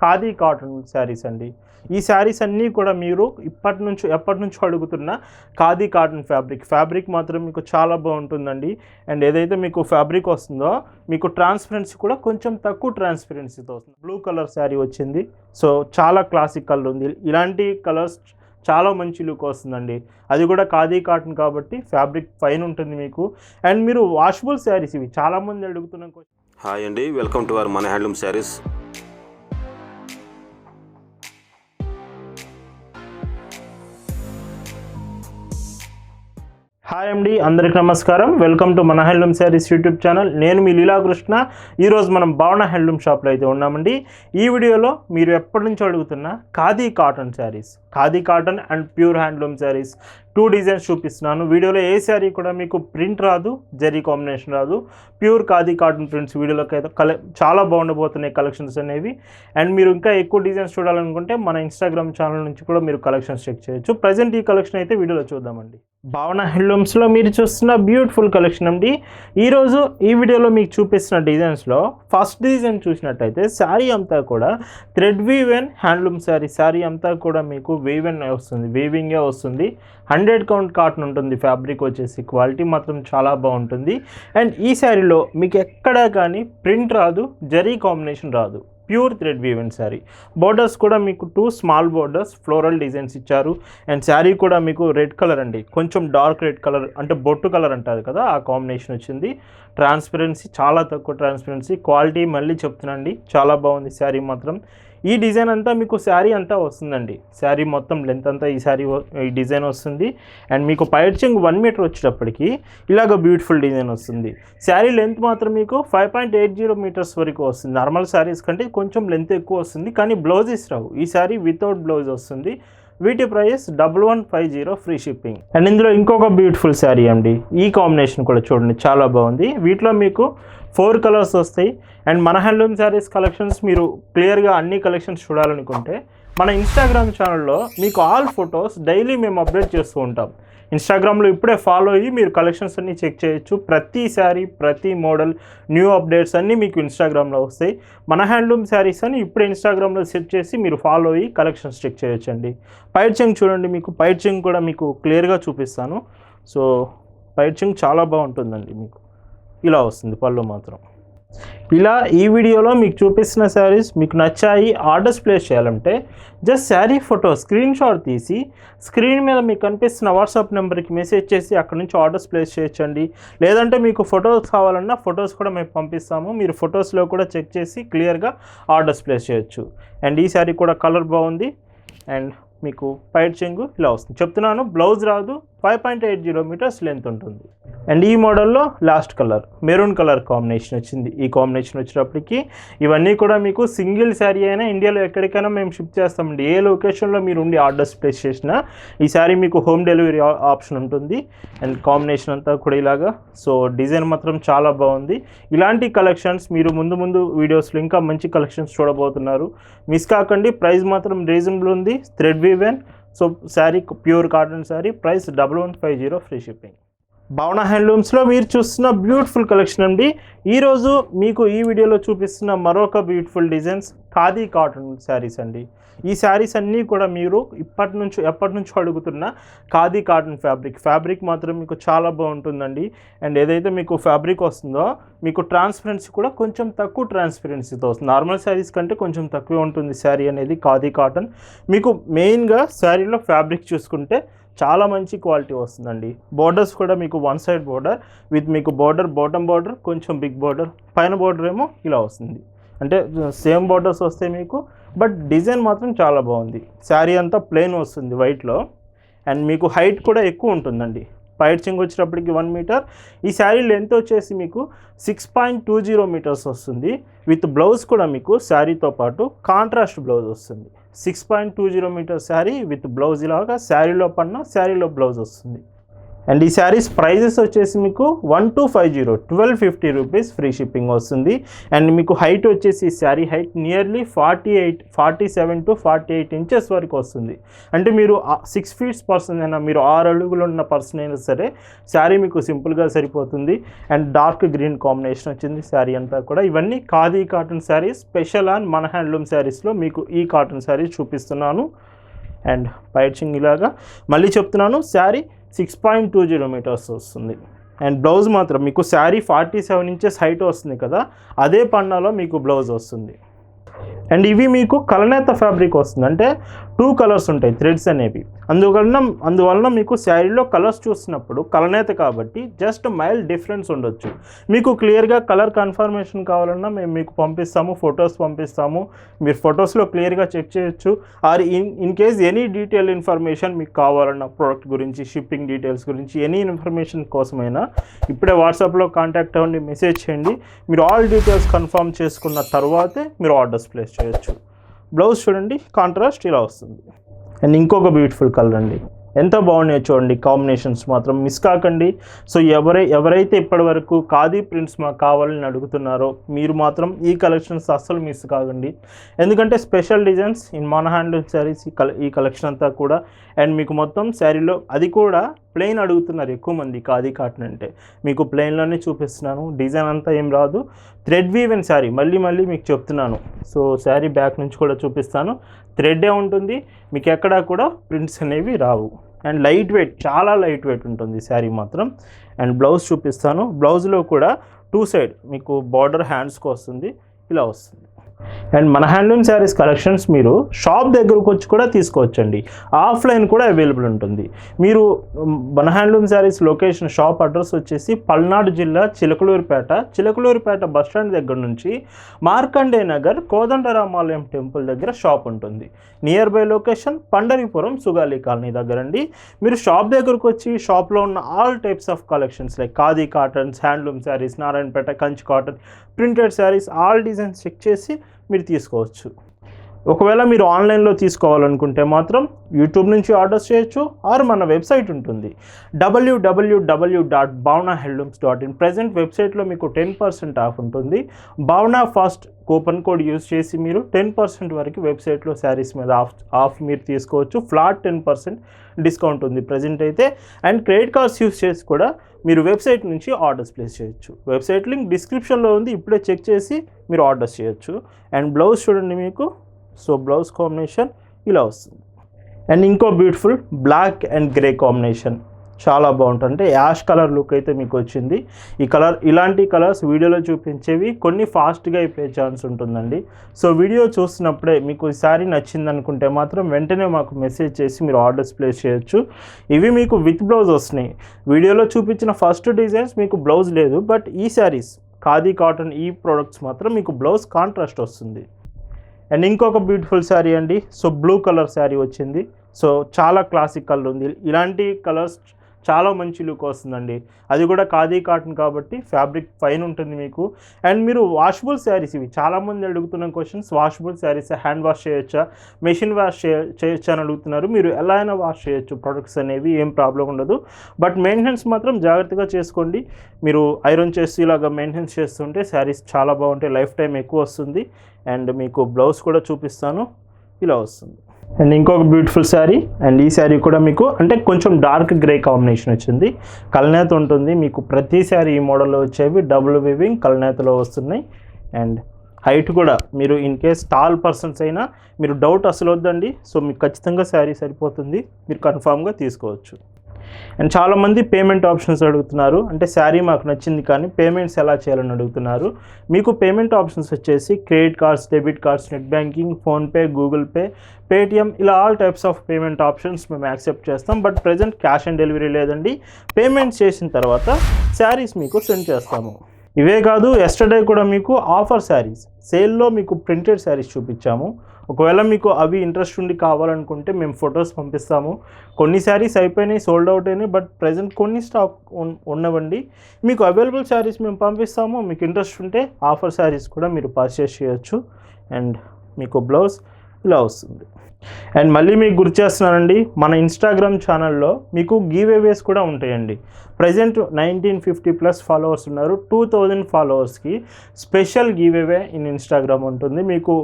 Khadi cotton saris అండి. ఈ శారీస్ అన్నీ కూడా మీరు ఇప్పటి నుంచి ఎప్పటి నుంచో అడుగుతున్న ఖాదీ కాటన్ ఫ్యాబ్రిక్. ఫ్యాబ్రిక్ మాత్రం మీకు చాలా బాగుంటుందండి. అండ్ ఏదైతే మీకు ఫ్యాబ్రిక్ వస్తుందో మీకు ట్రాన్స్పరెన్సీ కూడా కొంచెం తక్కువ ట్రాన్స్పరెన్సీతో వస్తుంది. బ్లూ కలర్ శారీ వచ్చింది. సో చాలా క్లాసిక్ కలర్ ఉంది. ఇలాంటి కలర్స్ చాలా మంచి లుక్ వస్తుందండి. అది కూడా ఖాదీ కాటన్ కాబట్టి ఫ్యాబ్రిక్ ఫైన్ ఉంటుంది మీకు. అండ్ మీరు వాషబుల్ శారీస్ ఇవి. చాలామంది అడుగుతున్నాం హాయ్ అండి. వెల్కమ్ టు అవర్ మన హ్యాండ్లూమ్ శారీస్. హాయ్ అండి అందరికి నమస్కారం. వెల్కమ్ టు మన హ్యాండ్లూమ్ శారీస్ యూట్యూబ్ ఛానల్. నేను మీ లీలాకృష్ణ. ఈరోజు మనం భావన హ్యాండ్లూమ్ షాప్లో అయితే ఉన్నామండి. ఈ వీడియోలో మీరు ఎప్పటి నుంచో అడుగుతున్న khadi cotton saris khadi cotton and pure handloom saris two designs చూపిస్తున్నాను. వీడియోలో ఏ శారీ కూడా మీకు ప్రింట్ రాదు జరీ కాంబినేషన్ రాదు. ప్యూర్ ఖాదీ కాటన్ ప్రింట్స్ వీడియోలోకి అయితే కలె చాలా బాగుండబోతున్నాయి కలెక్షన్స్ అనేవి. అండ్ మీరు ఇంకా ఎక్కువ డిజైన్స్ చూడాలనుకుంటే మన ఇన్స్టాగ్రామ్ ఛానల్ నుంచి కూడా మీరు కలెక్షన్స్ చెక్ చేయొచ్చు. ప్రజెంట్ ఈ కలెక్షన్ అయితే వీడియోలో చూద్దామండి. భావన హ్యాండ్లూమ్స్లో మీరు చూస్తున్న బ్యూటిఫుల్ కలెక్షన్ అండి. ఈరోజు ఈ వీడియోలో మీకు చూపిస్తున్న డిజైన్స్లో ఫస్ట్ డిజైన్ చూసినట్టయితే శారీ అంతా కూడా thread woven handloom sari. Sari అంతా కూడా మీకు వీవెన్ వస్తుంది వీవింగే వస్తుంది. హండ్రెడ్ కౌంట్ కాటన్ ఉంటుంది ఫ్యాబ్రిక్ వచ్చేసి. క్వాలిటీ మాత్రం చాలా బాగుంటుంది. అండ్ ఈ శారీలో మీకు ఎక్కడా కానీ ప్రింట్ రాదు జరీ కాంబినేషన్ రాదు. Pure thread woven sari. Borders కూడా మీకు two small borders floral designs ఇచ్చారు. అండ్ శారీ కూడా మీకు రెడ్ కలర్ అండి. కొంచెం డార్క్ రెడ్ కలర్ అంటే బొట్టు కలర్ అంటారు కదా ఆ కాంబినేషన్ వచ్చింది. ట్రాన్స్పరెన్సీ చాలా తక్కువ ట్రాన్స్పరెన్సీ. క్వాలిటీ మళ్ళీ చెప్తున్నాండి. చాలా బాగుంది శారీ మాత్రం. ఈ డిజైన్ అంతా మీకు శారీ అంతా వస్తుందండి. శారీ మొత్తం లెంత్ అంతా ఈ శారీ ఈ డిజైన్ వస్తుంది. అండ్ మీకు పైడ్చింగ్ వన్ మీటర్ వచ్చేటప్పటికి ఇలాగ బ్యూటిఫుల్ డిజైన్ వస్తుంది. శారీ లెంత్ మాత్రం మీకు five point eight zero metres వరకు వస్తుంది. నార్మల్ శారీస్ కంటే కొంచెం లెంత్ ఎక్కువ వస్తుంది. కానీ బ్లౌజెస్ రావు. ఈ శారీ వితౌట్ బ్లౌజ్ వస్తుంది. వీటి price double one five zero free shipping and ఇందులో ఇంకొక బ్యూటిఫుల్ శారీ అండి. ఈ కాంబినేషన్ కూడా చూడండి. చాలా బాగుంది. వీటిలో మీకు ఫోర్ కలర్స్ వస్తాయి. అండ్ మన హ్యాండ్లూమ్ శారీస్ కలెక్షన్స్ మీరు క్లియర్గా అన్ని కలెక్షన్స్ చూడాలనుకుంటే మన ఇన్స్టాగ్రామ్ ఛానల్లో మీకు ఆల్ ఫొటోస్ డైలీ మేము అప్డేట్ చేస్తూ ఉంటాం. ఇన్స్టాగ్రామ్లో ఇప్పుడే ఫాలో అయ్యి మీరు కలెక్షన్స్ అన్నీ చెక్ చేయొచ్చు. ప్రతి శారీ ప్రతి మోడల్ న్యూ అప్డేట్స్ అన్నీ మీకు ఇన్స్టాగ్రామ్లో వస్తాయి. మన హ్యాండ్లూమ్ శారీస్ అని ఇప్పుడే ఇన్స్టాగ్రామ్లో సెట్ చేసి మీరు ఫాలో అయ్యి కలెక్షన్స్ చెక్ చేయొచ్చండి. పైర్చింగ్ చూడండి మీకు. పైర్చింగ్ కూడా మీకు క్లియర్గా చూపిస్తాను. సో పైర్చింగ్ చాలా బాగుంటుందండి మీకు. ఇలా వస్తుంది పళ్ళు మాత్రం. ఇలా ఈ వీడియోలో మీకు చూపిస్తున్న శారీస్ మీకు నచ్చాయి ఆర్డర్స్ ప్లేస్ చేయాలంటే just sari photo screen shot తీసి స్క్రీన్ మీద మీకు కనిపిస్తున్న వాట్సాప్ నెంబర్కి మెసేజ్ చేసి అక్కడ నుంచి ఆర్డర్స్ ప్లేస్ చేయొచ్చండి లేదంటే మీకు ఫొటోస్ కావాలన్నా ఫొటోస్ కూడా మేము పంపిస్తాము. మీరు ఫొటోస్లో కూడా చెక్ చేసి క్లియర్గా ఆర్డర్స్ ప్లేస్ చేయొచ్చు. అండ్ ఈ శారీ కూడా కలర్ బాగుంది. అండ్ మీకు పైట్ చెంగు ఇలా వస్తుంది. చెప్తున్నాను బ్లౌజ్ రాదు five point eight zero metres length ఉంటుంది. అండ్ ఈ మోడల్లో last colour maroon colour combination వచ్చింది. ఈ కాంబినేషన్ వచ్చేటప్పటికి ఇవన్నీ కూడా మీకు సింగిల్ శారీ అయినా ఇండియాలో ఎక్కడికైనా మేము షిప్ చేస్తామండి. ఏ లొకేషన్లో మీరు ఉండి ఆర్డర్స్ ప్లేస్ చేసినా ఈ శారీ మీకు హోమ్ డెలివరీ ఆప్షన్ ఉంటుంది. అండ్ కాంబినేషన్ అంతా కూడా ఇలాగా. సో డిజైన్ మాత్రం చాలా బాగుంది. ఇలాంటి కలెక్షన్స్ మీరు ముందు ముందు వీడియోస్లో ఇంకా మంచి కలెక్షన్స్ చూడబోతున్నారు. మిస్ కాకండి ప్రైస్ మాత్రం రీజనబుల్ ఉంది. Thread woven So, sorry, pure cotton Sorry, price 1150 free shipping. భవన హ్యాండ్లూమ్స్లో మీరు చూస్తున్న బ్యూటిఫుల్ కలెక్షన్ అండి. ఈరోజు మీకు ఈ వీడియోలో చూపిస్తున్న మరొక beautiful designs khadi cotton saris అండి. ఈ శారీస్ అన్నీ కూడా మీరు ఇప్పటి నుంచి ఎప్పటి నుంచో అడుగుతున్న ఖాదీ కాటన్ ఫ్యాబ్రిక్ ఫ్యాబ్రిక్ మాత్రం మీకు చాలా బాగుంటుందండి. అండ్ ఏదైతే మీకు ఫ్యాబ్రిక్ వస్తుందో మీకు ట్రాన్స్పరెన్సీ కూడా కొంచెం తక్కువ ట్రాన్స్పరెన్సీతో వస్తుంది. నార్మల్ శారీస్ కంటే కొంచెం తక్కువ ఉంటుంది శారీ అనేది ఖాదీ కాటన్. మీకు మెయిన్గా శారీలో ఫ్యాబ్రిక్ చూసుకుంటే చాలా మంచి క్వాలిటీ వస్తుందండి. బోర్డర్స్ కూడా మీకు వన్ సైడ్ బోర్డర్ విత్ మీకు బోర్డర్ బాటమ్ బోర్డర్ కొంచెం బిగ్ బోర్డర్ పైన బోర్డర్ ఏమో ఇలా వస్తుంది. అంటే సేమ్ బోర్డర్స్ వస్తాయి మీకు బట్ డిజైన్ మాత్రం చాలా బాగుంది. శారీ అంతా ప్లెయిన్ వస్తుంది వైట్లో అండ్ మీకు హైట్ కూడా ఎక్కువ ఉంటుందండి. పైట్ చింగ్ వచ్చేటప్పటికి వన్ మీటర్ ఈ శారీ లెంత్ వచ్చేసి మీకు six point two zero metres వస్తుంది. విత్ బ్లౌజ్ కూడా మీకు శారీతో పాటు కాంట్రాస్ట్ బ్లౌజ్ వస్తుంది. Six point two zero metre sari with blouse ఇలాగా శారీలో పడిన శారీలో బ్లౌజ్ వస్తుంది. అండ్ ఈ శారీస్ ప్రైజెస్ వచ్చేసి మీకు one two five zero twelve fifty rupees free shipping వస్తుంది. అండ్ మీకు హైట్ వచ్చేసి ఈ sari height nearly forty eight forty seven to forty eight inches వరకు వస్తుంది. అంటే మీరు సిక్స్ ఫీట్స్ పర్సన్ అయినా మీరు ఆరు అడుగులు ఉన్న పర్సన్ అయినా సరే శారీ మీకు సింపుల్గా సరిపోతుంది. అండ్ డార్క్ గ్రీన్ కాంబినేషన్ వచ్చింది శారీ అంతా కూడా. ఇవన్నీ khadi cotton saris special and మన హ్యాండ్లూమ్ శారీస్లో మీకు ఈ కాటన్ శారీస్ చూపిస్తున్నాను. అండ్ పైచింగ్ ఇలాగా మళ్ళీ చెప్తున్నాను sari six point two zero metres వస్తుంది. అండ్ బ్లౌజ్ మాత్రం మీకు sari forty seven inches height వస్తుంది కదా అదే పన్నాలో మీకు బ్లౌజ్ వస్తుంది. అండ్ ఇవి మీకు కలనేత ఫ్యాబ్రిక్ వస్తుంది. అంటే టూ కలర్స్ ఉంటాయి థ్రెడ్స్ అనేవి. అందువలన అందువలన మీకు శారీలో కలర్స్ చూసినప్పుడు కలనేత కాబట్టి జస్ట్ మైల్డ్ డిఫరెన్స్ ఉండొచ్చు. మీకు క్లియర్గా కలర్ కన్ఫర్మేషన్ కావాలన్నా మేము మీకు పంపిస్తాము ఫొటోస్ పంపిస్తాము. మీరు ఫొటోస్లో క్లియర్గా చెక్ చేయొచ్చు. Or in in case any detail information మీకు కావాలన్నా ప్రోడక్ట్ గురించి షిప్పింగ్ డీటెయిల్స్ గురించి ఎనీ ఇన్ఫర్మేషన్ కోసమైనా ఇప్పుడే వాట్సాప్లో కాంటాక్ట్ అవ్వండి మెసేజ్ చేయండి. మీరు ఆల్ డీటెయిల్స్ కన్ఫర్మ్ చేసుకున్న తర్వాతే మీరు ఆర్డర్స్ ప్లేస్ చేయొచ్చు. బ్లౌజ్ చూడండి కాంట్రాస్ట్ ఇలా వస్తుంది. అండ్ ఇంకొక బ్యూటిఫుల్ కలర్ అండి. ఎంత బాగున్నాయో చూడండి కాంబినేషన్స్ మాత్రం మిస్ కాకండి. సో ఎవరై ఎవరైతే ఇప్పటివరకు ఖాదీ ప్రింట్స్ మాకు కావాలని అడుగుతున్నారో మీరు మాత్రం ఈ కలెక్షన్స్ అస్సలు మిస్ కాకండి. ఎందుకంటే స్పెషల్ డిజైన్స్ ఇన్ మన హ్యాండ్లూమ్ శారీస్ కల ఈ కలెక్షన్ అంతా కూడా. అండ్ మీకు మొత్తం శారీలో అది కూడా ప్లెయిన్ అడుగుతున్నారు ఎక్కువ మంది ఖాదీ కాటన్ అంటే. మీకు ప్లెయిన్లోనే చూపిస్తున్నాను. డిజైన్ అంతా ఏం రాదు. Thread woven sari. మళ్ళీ మళ్ళీ మీకు చెప్తున్నాను. సో శారీ బ్యాక్ నుంచి కూడా చూపిస్తాను. థ్రెడ్డే ఉంటుంది. మీకు ఎక్కడా కూడా ప్రింట్స్ అనేవి రావు. అండ్ లైట్ వెయిట్ చాలా లైట్ వెయిట్ ఉంటుంది శారీ మాత్రం. అండ్ బ్లౌజ్ చూపిస్తాను. బ్లౌజ్లో కూడా టూ సైడ్ మీకు బార్డర్ హ్యాండ్స్కి వస్తుంది. ఇలా వస్తుంది. అండ్ మన హ్యాండ్లూమ్ శారీస్ కలెక్షన్స్ మీరు షాప్ దగ్గరకు వచ్చి కూడా తీసుకోవచ్చండి. ఆఫ్లైన్ కూడా అవైలబుల్ ఉంటుంది. మీరు మన handloom saris location shop address వచ్చేసి పల్నాడు జిల్లా చిలకలూరుపేట చిలకలూరుపేట బస్ స్టాండ్ దగ్గర నుంచి మార్కండే నగర్ కోదండరామాలయం టెంపుల్ దగ్గర షాప్ ఉంటుంది. Near by location Pandaripuram Sugali colony దగ్గర అండి మీరు షాప్ దగ్గరకు వచ్చి షాప్లో ఉన్న all types of collections like khadi cottons handloom saris Narayanpet Kanchi cotton printed saris all designs check చేసి మీరు తీసుకోవచ్చు. ఒకవేళ మీరు ఆన్లైన్లో తీసుకోవాలనుకుంటే మాత్రం యూట్యూబ్ నుంచి ఆర్డర్స్ చేయొచ్చు ఆర్ మన వెబ్సైట్ ఉంటుంది. WWW dot Bhavana handlooms dot in present వెబ్సైట్లో మీకు టెన్ పర్సెంట్ ఆఫ్ ఉంటుంది. Bhavana fast coupon code use చేసి మీరు టెన్ పర్సెంట్ వరకు వెబ్సైట్లో శారీస్ మీద ఆఫ్ ఆఫ్ మీరు తీసుకోవచ్చు. ఫ్లాట్ టెన్ పర్సెంట్ డిస్కౌంట్ ఉంది ప్రజెంట్ అయితే. అండ్ క్రెడిట్ కార్డ్స్ యూస్ చేసి కూడా మీరు వెబ్సైట్ నుంచి ఆర్డర్స్ ప్లేస్ చేయొచ్చు. వెబ్సైట్ లింక్ డిస్క్రిప్షన్లో ఉంది. ఇప్పుడే చెక్ చేసి మీరు ఆర్డర్స్ చేయొచ్చు. అండ్ బ్లౌజ్ చూడండి మీకు. సో బ్లౌజ్ కాంబినేషన్ ఇలా వస్తుంది. అండ్ ఇంకో beautiful black and grey combination. చాలా బాగుంటుంది. అంటే యాష్ కలర్ లుక్ అయితే మీకు వచ్చింది. ఈ కలర్ ఇలాంటి కలర్స్ వీడియోలో చూపించేవి కొన్ని ఫాస్ట్గా అయిపోయే ఛాన్స్ ఉంటుందండి. సో వీడియో చూసినప్పుడే మీకు ఈ శారీ నచ్చింది అనుకుంటే మాత్రం వెంటనే మాకు మెసేజ్ చేసి మీరు ఆర్డర్స్ ప్లేస్ చేయొచ్చు. ఇవి మీకు విత్ బ్లౌజ్ వస్తున్నాయి. వీడియోలో చూపించిన ఫస్ట్ డిజైన్స్ మీకు బ్లౌజ్ లేదు. బట్ ఈ శారీస్ ఖాదీ కాటన్ ఈ ప్రోడక్ట్స్ మాత్రం మీకు బ్లౌజ్ కాంట్రాస్ట్ వస్తుంది. అండ్ ఇంకొక బ్యూటిఫుల్ శారీ అండి. సో బ్లూ కలర్ శారీ వచ్చింది. సో చాలా క్లాసిక్ కలర్ ఉంది. ఇలాంటి కలర్స్ చాలా మంచి లుక్ వస్తుందండి. అది కూడా ఖాదీ కాటన్ కాబట్టి ఫ్యాబ్రిక్ ఫైన్ ఉంటుంది మీకు. అండ్ మీరు వాషబుల్ శారీస్ ఇవి. చాలామంది అడుగుతున్న questions washable saris hand wash చేయొచ్చా? మెషిన్ వాష్ చేయ చేయొచ్చా అని అడుగుతున్నారు. మీరు ఎలా అయినా వాష్ చేయొచ్చు. ప్రొడక్ట్స్ అనేవి ఏం ప్రాబ్లం ఉండదు. బట్ మెయింటెనెన్స్ మాత్రం జాగ్రత్తగా చేసుకోండి. మీరు ఐరన్ చేసి ఇలాగా మెయింటెనెన్స్ చేస్తుంటే శారీస్ చాలా బాగుంటాయి. లైఫ్ టైం ఎక్కువ వస్తుంది. అండ్ మీకు బ్లౌజ్ కూడా చూపిస్తాను. ఇలా వస్తుంది. అండ్ ఇంకొక బ్యూటిఫుల్ శారీ అండ్ ఈ శారీ కూడా మీకు అంటే కొంచెం డార్క్ గ్రే కాంబినేషన్ వచ్చింది. కలనేత ఉంటుంది. మీకు ప్రతి శారీ ఈ మోడల్లో వచ్చేవి డబుల్ వివింగ్ కల్నేతలో వస్తున్నాయి. అండ్ హైట్ కూడా మీరు ఇన్ కేస్ టాల్ పర్సన్స్ అయినా మీరు డౌట్ అసలు వద్దండి. సో మీకు ఖచ్చితంగా శారీ సరిపోతుంది. మీరు కన్ఫామ్గా తీసుకోవచ్చు. అండ్ చాలామంది పేమెంట్ ఆప్షన్స్ అడుగుతున్నారు. అంటే శారీ మాకు నచ్చింది కానీ పేమెంట్స్ ఎలా చేయాలని అడుగుతున్నారు. మీకు పేమెంట్ ఆప్షన్స్ వచ్చేసి credit cards debit cards net banking PhonePe Google Pay Paytm ఇలా all types of payment options మేము యాక్సెప్ట్ చేస్తాం. But present cash on delivery లేదండి. పేమెంట్ చేసిన తర్వాత శారీస్ మీకు సెండ్ చేస్తాము. ఇవే కాదు ఎస్టర్డే కూడా మీకు ఆఫర్ శారీస్. సేల్లో మీకు ప్రింటెడ్ శారీస్ చూపించాము. ఒకవేళ మీకు అవి ఇంట్రెస్ట్ ఉండి కావాలనుకుంటే మేము ఫొటోస్ పంపిస్తాము. కొన్ని శారీస్ అయిపోయినాయి సోల్డ్ అవుట్ అయినాయి బట్ ప్రజెంట్ కొన్ని స్టాక్ ఉన్నవండి. మీకు అవైలబుల్ శారీస్ మేము పంపిస్తాము. మీకు ఇంట్రెస్ట్ ఉంటే ఆఫర్ శారీస్ కూడా మీరు పర్చేస్ చేయొచ్చు. అండ్ మీకు బ్లౌజ్ ఇలా వస్తుంది. అండ్ మళ్ళీ మీకు గుర్తు చేస్తున్నానండి మన ఇన్స్టాగ్రామ్ ఛానల్లో మీకు గివ్ అవేస్ కూడా ఉంటాయండి. Present nineteen fifty plus followers ఉన్నారు టూ థౌజండ్ ఫాలోవర్స్కి special giveaway in Instagram ఉంటుంది. మీకు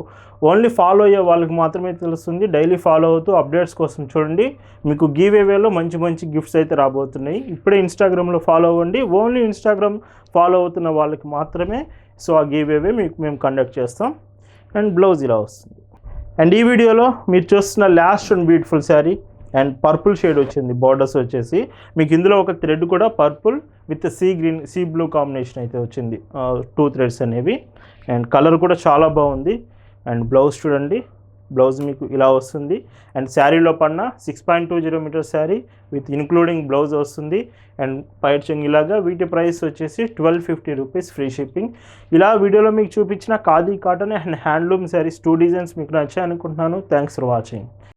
ఓన్లీ ఫాలో అయ్యే వాళ్ళకి మాత్రమే తెలుస్తుంది డైలీ ఫాలో అవుతూ అప్డేట్స్ కోసం చూడండి. మీకు గీవేవేలో మంచి మంచి గిఫ్ట్స్ అయితే రాబోతున్నాయి. ఇప్పుడే ఇన్స్టాగ్రామ్లో ఫాలో అవ్వండి. ఓన్లీ ఇన్స్టాగ్రామ్ ఫాలో అవుతున్న వాళ్ళకి మాత్రమే సో ఆ గీవేవే మీకు మేము కండక్ట్ చేస్తాం. అండ్ బ్లౌజ్ ఇలా వస్తుంది. అండ్ ఈ వీడియోలో మీరు చూస్తున్న last and beautiful sari and purple shade వచ్చింది బార్డర్స్ వచ్చేసి. మీకు ఇందులో ఒక థ్రెడ్ కూడా purple with sea green sea blue combination అయితే వచ్చింది. Uh, టూ థ్రెడ్స్ అనేవి. అండ్ కలర్ కూడా చాలా బాగుంది. అండ్ బ్లౌజ్ చూడండి. బ్లౌజ్ మీకు ఇలా వస్తుంది. అండ్ శారీలో పడిన six point two zero metre sari with including blouse వస్తుంది. అండ్ పైట్ చెంగ్ ఇలాగా వీటి ప్రైస్ వచ్చేసి twelve fifty rupees free shipping ఇలా వీడియోలో మీకు చూపించిన khadi cotton and handloom saris two designs మీకు నచ్చాయి అనుకుంటున్నాను థ్యాంక్స్ ఫర్ వాచింగ్